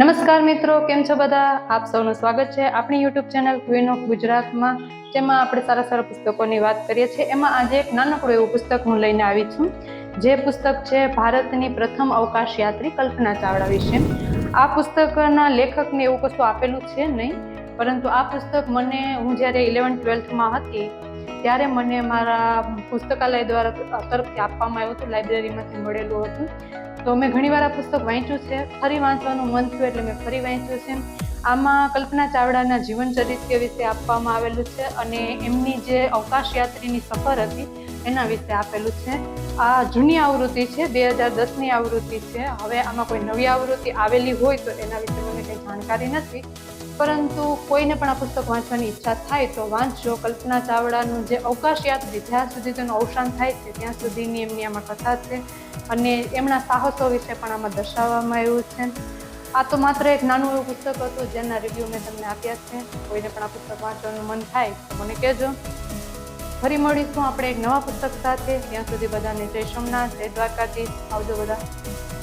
નમસ્કાર મિત્રો, કેમ છો બધા? આપ સૌનું સ્વાગત છે આપણી યુટ્યુબ ચેનલ ક્વીન ઓફ ગુજરાતમાં, જેમાં આપણે સારા સારા પુસ્તકોની વાત કરીએ છીએ. એમાં આજે એક નાનકડું એવું પુસ્તક હું લઈને આવી છું. જે પુસ્તક છે ભારતની પ્રથમ અવકાશ યાત્રી કલ્પના ચાવડા વિશે. આ પુસ્તકના લેખકને એવું કશું આપેલું છે નહીં, પરંતુ આ પુસ્તક મને, હું જ્યારે ઇલેવન ટ્વેલ્થમાં હતી ત્યારે મને મારા પુસ્તકાલય દ્વારા તરફથી આપવામાં આવ્યું હતું, લાઇબ્રેરીમાંથી મળેલું હતું. તો મેં ઘણીવાર આ પુસ્તક વાંચ્યું છે. ફરી વાંચવાનું મન થયું એટલે મેં ફરી વાંચ્યું છે. આમાં કલ્પના ચાવડાના જીવન ચરિત્ર વિશે આપવામાં આવેલું છે અને એમની જે અવકાશ યાત્રીની સફર હતી, એના વિશે આપેલું છે. આ જૂની આવૃત્તિ છે, બે હજાર દસની આવૃત્તિ છે. હવે આમાં કોઈ નવી આવૃત્તિ આવેલી હોય તો એના વિશે મને કંઈ જાણકારી નથી. પરંતુ કોઈને પણ આ પુસ્તક વાંચવાની ઈચ્છા થાય તો વાંચજો. કલ્પના ચાવડાનું જે અવકાશ યાત્રી જ્યાં સુધી તેનું અવસાન થાય છે, ત્યાં સુધીની એમની આમાં કથા છે. અને એમના સાહસો વિશે પણ આમાં દર્શાવવામાં આવ્યું છે. આ તો માત્ર એક નાનું એવું પુસ્તક હતું, જેના રિવ્યૂ મેં તમને આપ્યા છે. કોઈને પણ આ પુસ્તક વાંચવાનું મન થાય તો મને કહેજો. ફરી મળીશું આપણે એક નવા પુસ્તક સાથે. ત્યાં સુધી બધાને જય સોમનાથ, જય દ્વારકાધીશ. આવજો બધા.